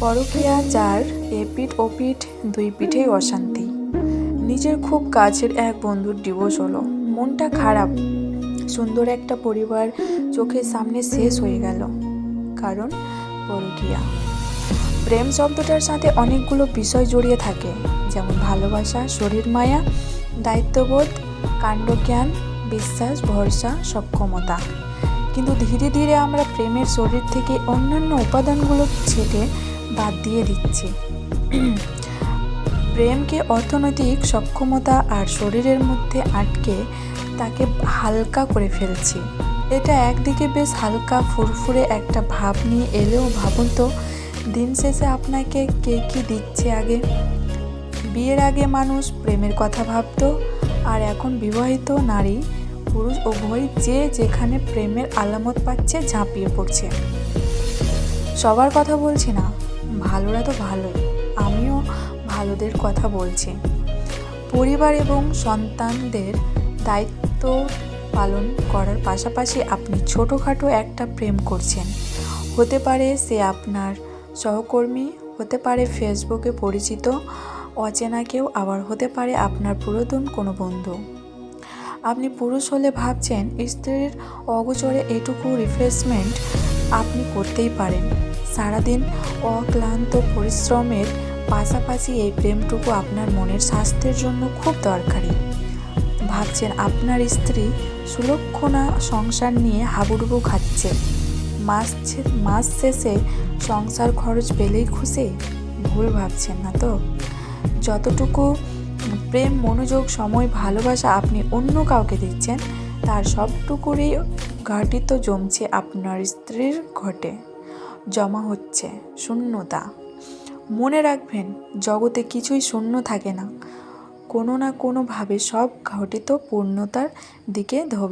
পরকীয়া যার এ পিঠ, ও পিঠ, দুই পিঠেই অশান্তি। নিজের খুব কাছের এক বন্ধুর ডিভোর্স হলো। মনটা খারাপ। সুন্দর একটা পরিবার চোখের সামনে শেষ হয়ে গেল। কারণ পরকীয়া। প্রেম শব্দটার সাথে অনেকগুলো বিষয় জড়িয়ে থাকে। যেমন ভালোবাসা, শরীর মায়া, দায়িত্ববোধ, কাণ্ডজ্ঞান, বিশ্বাস, ভরসা, সক্ষমতা। কিন্তু ধীরে ধীরে আমরা প্রেমের শরীর থেকে অন্যান্য উপাদানগুলো ছেটে বাদ দিয়ে দিচ্ছি। প্রেমকে অর্থনৈতিক সক্ষমতা আর শরীরের মধ্যে আটকে তাকে হালকা করে ফেলছি। এটা একদিকে বেশ হালকা ফুরফুরে একটা ভাব নিয়ে এলেও ভাবুন তো, দিন শেষে আপনাকে কে কী দিচ্ছে আগে? বিয়ের আগে মানুষ প্রেমের কথা ভাবতো, আর এখন বিবাহিত নারী পুরুষ উভয় যে যেখানে প্রেমের আলামত পাচ্ছে ঝাঁপিয়ে পড়ছে। সবার কথা বলছি না, ভালোরা তো ভালোই, আমিও ভালোদের কথা বলছি। পরিবার এবং সন্তানদের দায়িত্ব পালন করার পাশাপাশি আপনি ছোটোখাটো একটা প্রেম করছেন। হতে পারে সে আপনার সহকর্মী, হতে পারে ফেসবুকে পরিচিত, অচেনা কেউ, আবার হতে পারে আপনার পুরাতন কোনো বন্ধু। আপনি পুরুষ হলে ভাবছেন স্ত্রীর অগোচরে এটুকু রিফ্রেশমেন্ট আপনি করতেই পারেন। সারাদিন অক্লান্ত পরিশ্রমের পাশাপাশি এই প্রেমটুকু আপনার মনের স্বাস্থ্যের জন্য খুব দরকারি। ভাবছেন আপনার স্ত্রী সুলক্ষণা সংসার নিয়ে হাবুডুবু খাচ্ছে। মাস মাস শেষে সংসার খরচ পেলেই খুশি? ভুল ভাবছেন না তো? যতটুকু প্রেম, মনোযোগ, সময়, ভালোবাসা আপনি অন্য কাউকে দিচ্ছেন, তার সবটুকুরই ঘাটিত জমছে আপনার স্ত্রীর ঘটে। জমা হচ্ছে শূন্যতা। মনে রাখবেন, জগতে কিছুই শূন্য থাকে না। কোনো না কোনোভাবে সব ঘটিত পূর্ণতার দিকে ধবে